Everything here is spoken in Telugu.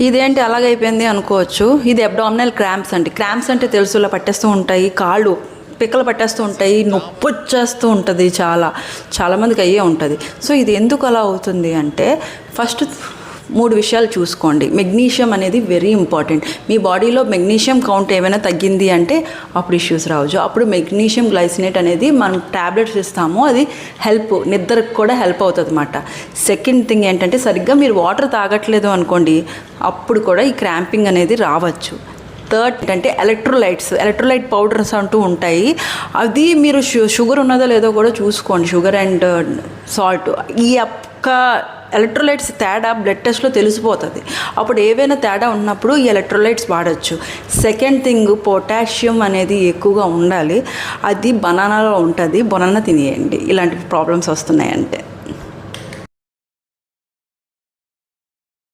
ఇదేంటి అలాగైపోయింది అనుకోవచ్చు. ఇది అబ్డామినల్ క్రాంప్స్ అండి. క్రాంప్స్ అంటే తెలుసు ఇలా పట్టేస్తూ ఉంటాయి. కాళ్ళు పిక్కలు పట్టేస్తూ ఉంటాయి. నొప్పి వచ్చేస్తూ ఉంటుంది చాలా. చాలామందికి అయ్యే ఉంటుంది. సో ఇది ఎందుకు అలా అవుతుంది అంటే ఫస్ట్ మూడు విషయాలు చూసుకోండి. మెగ్నీషియం అనేది వెరీ ఇంపార్టెంట్ మీ బాడీలో మెగ్నీషియం కౌంట్ ఏమైనా తగ్గింది అంటే అప్పుడు ఇష్యూస్ రావచ్చు. అప్పుడు మెగ్నీషియం గ్లైసినేట్ అనేది మనం ట్యాబ్లెట్స్ ఇస్తాము. అది హెల్ప్ నిద్రకు కూడా హెల్ప్ అవుతుంది అనమాట సెకండ్ థింగ్ ఏంటంటే సరిగ్గా మీరు వాటర్ తాగట్లేదు అనుకోండి అప్పుడు కూడా ఈ క్రాంపింగ్ అనేది రావచ్చు. థర్డ్ అంటే ఎలక్ట్రోలైట్స్ ఎలక్ట్రోలైట్ పౌడర్స్ అంటూ ఉంటాయి. అది మీరు షు షుగర్ ఉన్నదో లేదో కూడా చూసుకోండి. షుగర్ అండ్ సాల్ట్ ఈ ఒక్క ఎలక్ట్రోలైట్స్ తేడా బ్లడ్ టెస్ట్లో తెలిసిపోతుంది. అప్పుడు ఏవైనా తేడా ఉన్నప్పుడు ఈ ఎలక్ట్రోలైట్స్ వాడచ్చు. సెకండ్ థింగ్ పొటాషియం అనేది ఎక్కువగా ఉండాలి. అది బనానాలో ఉంటుంది. బనానా తినేయండి. ఇలాంటి ప్రాబ్లమ్స్ వస్తున్నాయంటే.